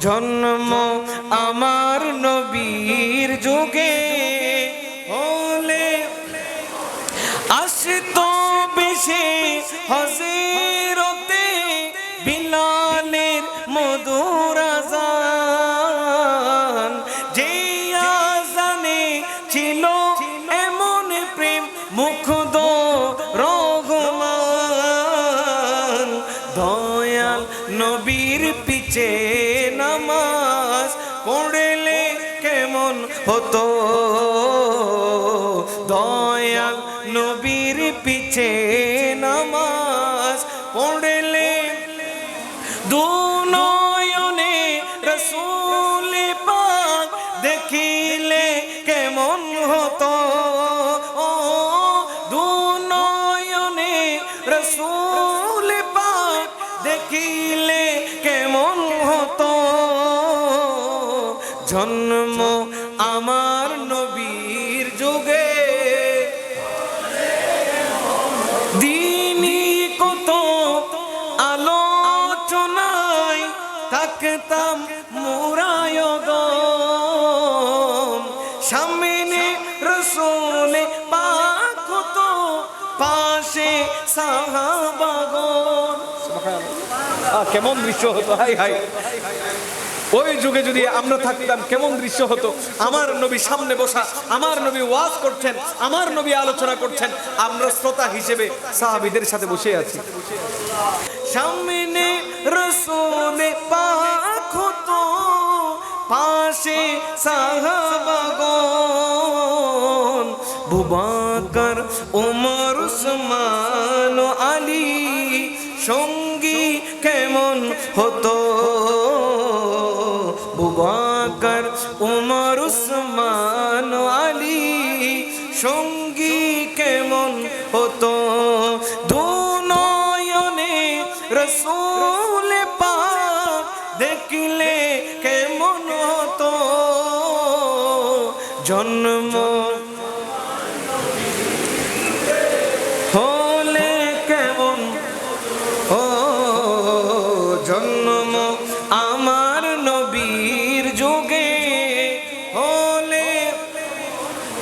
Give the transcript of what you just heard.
জন্ম আমার নবীর যুগে। হলে আসতো বেশে হজিরতে বিলালের মধুর আজান এমন প্রেম দয়াল নবীর পিছে পড়লে কেমন হতো? দয়াল নবীর পিছে নামাজ পড়লে দু নয়নে রসুল পাক দেখিলে কেমন হতো? দু নয়নে রসুল পাক দেখিলে জন্ম আমার নবীর যুগে। দিনই কত আলোচনায় থাকতাম মুরায়গম সামনে রসুলে পাক হতো পাশে সাহাবাগন আহ, কেমন দৃশ্য হতো? হাই হাই। ওই যুগে যদি আমরা থাকতাম, কেমন দৃশ্য হতো? আমার নবী সামনে বসা, আমার নবী ওয়াজ করছেন, আমার নবী আলোচনা করছেন। আমরা শ্রোতা হিসেবে সাহাবিদের সাথে বসে আছি। সামনে রসুলে হতো পাশে সাহাবাগন বুবাকর, উমর, উসমান আলী সঙ্গী কেমন হতো? বুবাকর উমর, উসমান, আলী। সঙ্গী কেমন হতো? দু নয়নে রসুল পাক দেখলে কেমন হতো? জন্ম হলে কেমন ও জন্ম